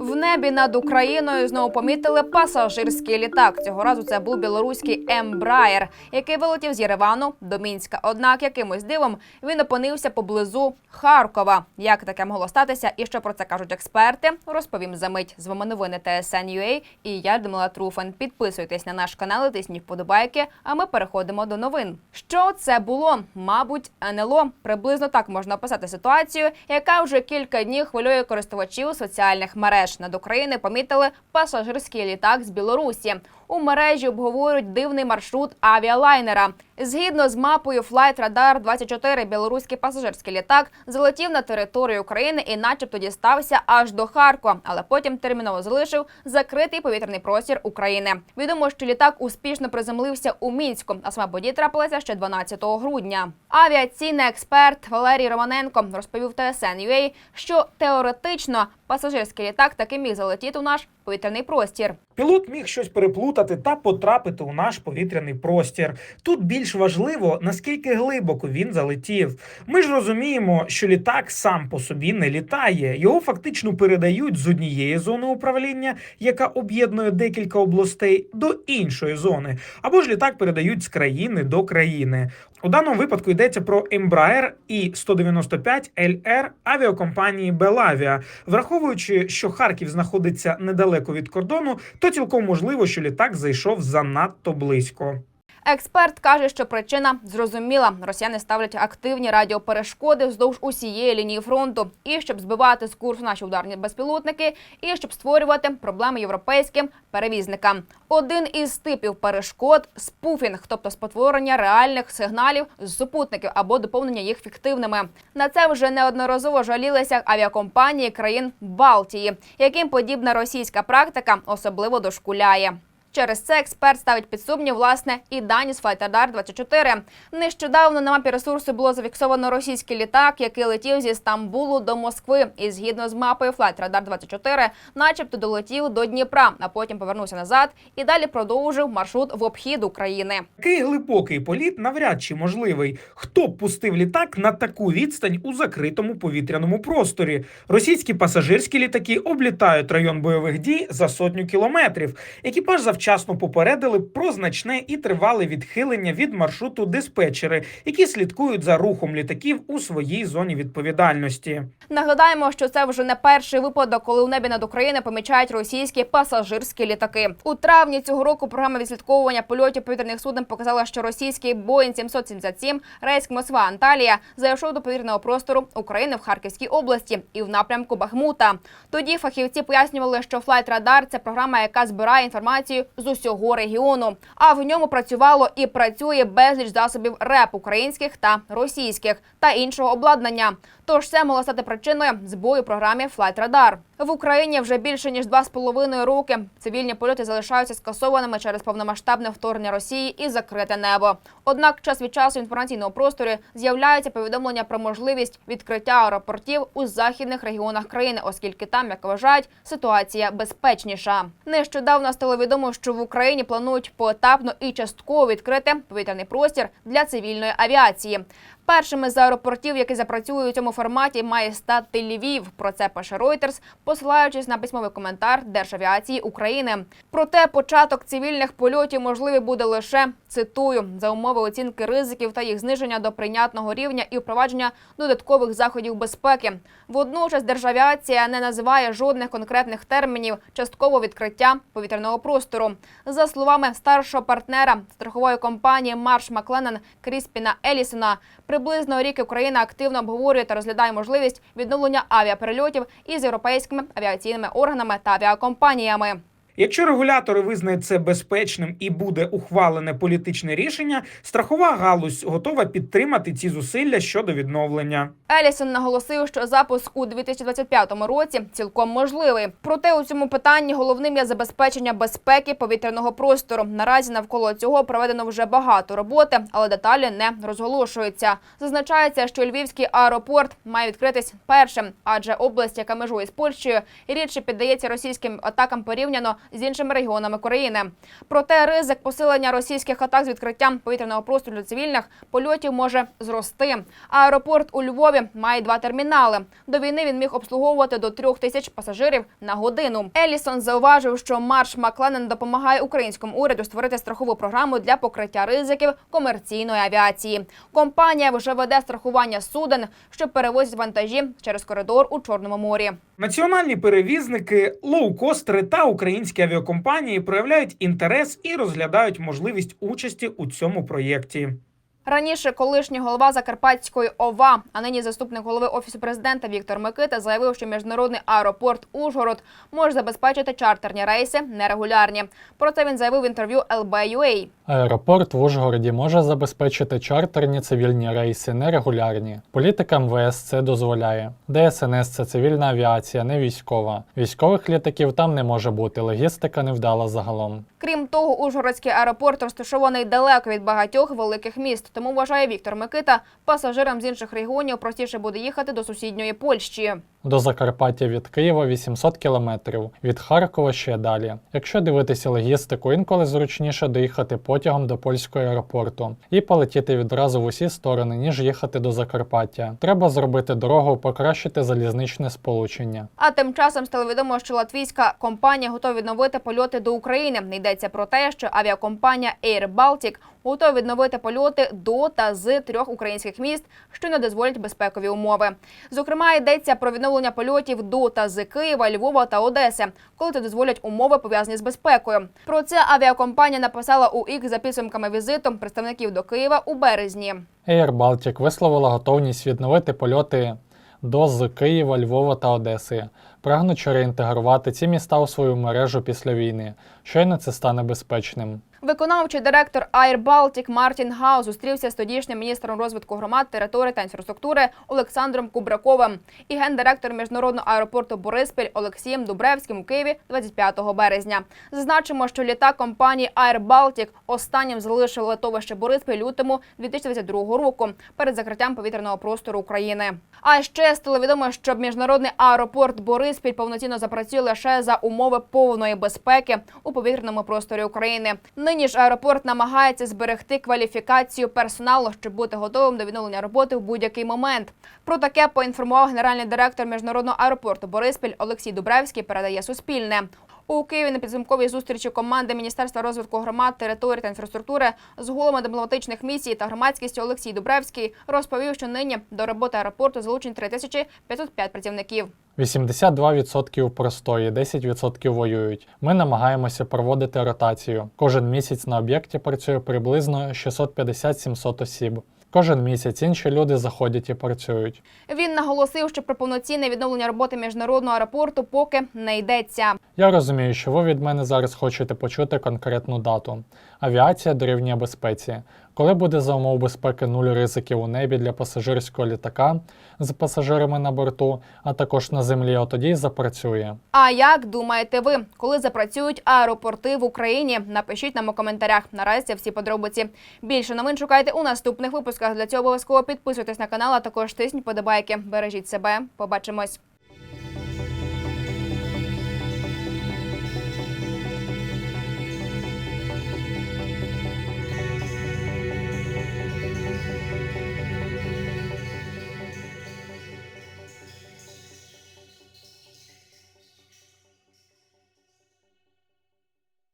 В небі над Україною знову помітили пасажирський літак. Цього разу це був білоруський Ембраєр, який вилетів з Єревану до Мінська. Однак якимось дивом він опинився поблизу Харкова. Як таке могло статися і що про це кажуть експерти? Розповім за мить. З вами новини TSN.ua і я Людмила Труфан. Підписуйтесь на наш канал, і тисніть вподобайки. А ми переходимо до новин. Що це було? Мабуть, НЛО. Приблизно так можна описати ситуацію, яка вже кілька днів хвилює користувачів соціальних мереж. Над України помітили пасажирський літак з Білорусі. У мережі обговорюють дивний маршрут авіалайнера. Згідно з мапою Flight Radar 24, білоруський пасажирський літак залетів на територію України і, начебто, дістався аж до Харкова, але потім терміново залишив закритий повітряний простір України. Відомо, що літак успішно приземлився у мінську, а сама подія трапилася ще 12 грудня. Авіаційний експерт Валерій Романенко розповів TSN.ua, що теоретично пасажирський літак таки міг залетіти у наш повітряний простір. Пілот міг щось переплутати та потрапити у наш повітряний простір. Тут більш важливо, наскільки глибоко він залетів. Ми ж розуміємо, що літак сам по собі не літає. Його фактично передають з однієї зони управління, яка об'єднує декілька областей, до іншої зони, або ж літак передають з країни до країни. У даному випадку йдеться про Embraer і 195 LR авіакомпанії Белавіа. Враховуючи, що Харків знаходиться недалеко від кордону, то цілком можливо, що літак зайшов занадто близько. Експерт каже, що причина зрозуміла. Росіяни ставлять активні радіоперешкоди вздовж усієї лінії фронту, і щоб збивати з курсу наші ударні безпілотники, і щоб створювати проблеми європейським перевізникам. Один із типів перешкод спуфінг, тобто спотворення реальних сигналів з супутників або доповнення їх фіктивними. На це вже неодноразово жалілися авіакомпанії країн Балтії, яким подібна російська практика особливо дошкуляє. Через це експерт ставить під сумнів власне і дані з Flightradar 24 Нещодавно на мапі ресурсу було зафіксовано російський літак, який летів зі Стамбулу до Москви. І згідно з мапою Flightradar 24 начебто долетів до Дніпра, а потім повернувся назад і далі продовжив маршрут в обхід України. Такий глибокий політ навряд чи можливий. Хто б пустив літак на таку відстань у закритому повітряному просторі? Російські пасажирські літаки облітають район бойових дій за сотню кілометрів. Екіпаж завчасно попередили про значне і тривале відхилення від маршруту диспетчери, які слідкують за рухом літаків у своїй зоні відповідальності. Нагадаємо, що це вже не перший випадок, коли у небі над Україною помічають російські пасажирські літаки. У травні цього року програма відслідковування польотів повітряних суден показала, що російський Boeing 777 рейс Москва Анталія зайшов до повітряного простору України в Харківській області і в напрямку Бахмута. Тоді фахівці пояснювали, що Flight Radar – це програма, яка збирає інформацію з усього регіону. А в ньому працювало і працює безліч засобів РЕП українських та російських та іншого обладнання. Тож це могло стати причиною збою програмі Radar. В Україні вже більше ніж два з половиною роки цивільні польоти залишаються скасованими через повномасштабне вторгнення Росії і закрите небо. Однак час від часу в інформаційному просторі з'являються повідомлення про можливість відкриття аеропортів у західних регіонах країни, оскільки там, як вважають, ситуація безпечніша. Нещодавно стало відомо, що в Україні планують поетапно і частково відкрити повітряний простір для цивільної авіації. Першими з аеропортів, які запрацюють у цьому форматі, має стати Львів. Про це пише Reuters, посилаючись на письмовий коментар Державіації України. Проте початок цивільних польотів можливий буде лише цитую за умови оцінки ризиків та їх зниження до прийнятного рівня і впровадження додаткових заходів безпеки. Водночас Державіація не називає жодних конкретних термінів часткового відкриття повітряного простору. За словами старшого партнера страхової компанії Марш Макленнан Кріспіна Елісона, приблизно рік Україна активно обговорює та розглядає можливість відновлення авіаперельотів із європейськими авіаційними органами та авіакомпаніями. Якщо регулятори визнають це безпечним і буде ухвалене політичне рішення, страхова галузь готова підтримати ці зусилля щодо відновлення. Елісон наголосив, що запуск у 2025 році цілком можливий. Проте у цьому питанні головним є забезпечення безпеки повітряного простору. Наразі навколо цього проведено вже багато роботи, але деталі не розголошуються. Зазначається, що Львівський аеропорт має відкритись першим, адже область, яка межує з Польщею, рідше піддається російським атакам порівняно з іншими регіонами країни. Проте ризик посилення російських атак з відкриттям повітряного простору для цивільних польотів може зрости. Аеропорт у Львові має два термінали. До війни він міг обслуговувати до трьох тисяч пасажирів на годину. Елісон зауважив, що Марш Макленен допомагає українському уряду створити страхову програму для покриття ризиків комерційної авіації. Компанія вже веде страхування суден, що перевозять вантажі через коридор у Чорному морі. Національні перевізники, лоукостери та українські авіакомпанії проявляють інтерес і розглядають можливість участі у цьому проєкті. Раніше колишній голова Закарпатської ОВА, а нині заступник голови офісу президента Віктор Микита заявив, що міжнародний аеропорт Ужгород може забезпечити чартерні рейси нерегулярні. Про це він заявив в інтерв'ю LBUA. Аеропорт в Ужгороді може забезпечити чартерні цивільні рейси нерегулярні. Політика МВС це дозволяє. ДСНС це цивільна авіація, не військова. Військових літаків там не може бути. Логістика невдала загалом. Крім того, Ужгородський аеропорт розташований далеко від багатьох великих міст. Тому вважає Віктор Микита, пасажирам з інших регіонів простіше буде їхати до сусідньої Польщі. До Закарпаття від Києва 800 кілометрів, від Харкова ще далі. Якщо дивитися логістику, інколи зручніше доїхати потягом до польського аеропорту і полетіти відразу в усі сторони, ніж їхати до Закарпаття. Треба зробити дорогу, покращити залізничне сполучення. А тим часом стало відомо, що латвійська компанія готова відновити польоти до України. Не йдеться про те, що авіакомпанія Air Baltic готова відновити польоти до та з трьох українських міст, що не дозволять безпекові умови. Зокрема, йдеться про відновлення польотів до та з Києва, Львова та Одеси, коли це дозволять умови пов'язані з безпекою. Про це авіакомпанія написала у X за підсумками візиту представників до Києва у березні. Air Baltic висловила готовність відновити польоти до з Києва, Львова та Одеси, прагнучи реінтегрувати ці міста у свою мережу після війни. Щойно це стане безпечним. Виконавчий директор Air Baltic Мартін Гаус зустрівся з тодішнім міністром розвитку громад, території та інфраструктури Олександром Кубраковим і гендиректор міжнародного аеропорту Бориспіль Олексієм Дубревським у Києві 25 березня. Зазначимо, що літак компанії Air Baltic останнім залишив литовище Бориспіль лютому 2022 року перед закриттям повітряного простору України. А ще стало відомо, що міжнародний аеропорт Бориспіль повноцінно запрацює лише за умови повної безпеки у повітряному просторі України. Нині ж аеропорт намагається зберегти кваліфікацію персоналу, щоб бути готовим до відновлення роботи в будь-який момент. Про таке поінформував генеральний директор міжнародного аеропорту Бориспіль Олексій Дубревський. Передає Суспільне. У Києві на підсумковій зустрічі команди Міністерства розвитку громад, територій та інфраструктури з головами дипломатичних місій та громадськістю Олексій Дубревський розповів, що нині до роботи аеропорту залучені 3505 працівників. 82% простої, 10% воюють. Ми намагаємося проводити ротацію. Кожен місяць на об'єкті працює приблизно 650-700 осіб. Кожен місяць інші люди заходять і працюють. Він наголосив, що про повноцінне відновлення роботи міжнародного аеропорту поки не йдеться. Я розумію, що ви від мене зараз хочете почути конкретну дату. Авіація дорівнює безпеці. Коли буде за умов безпеки нуль ризиків у небі для пасажирського літака з пасажирами на борту, а також на землі, от тоді й запрацює. А як думаєте ви, коли запрацюють аеропорти в Україні? Напишіть нам у коментарях. Наразі всі подробиці. Більше новин шукайте у наступних випусках. Для цього обов'язково підписуйтесь на канал, а також тисніть подобайки. Бережіть себе. Побачимось.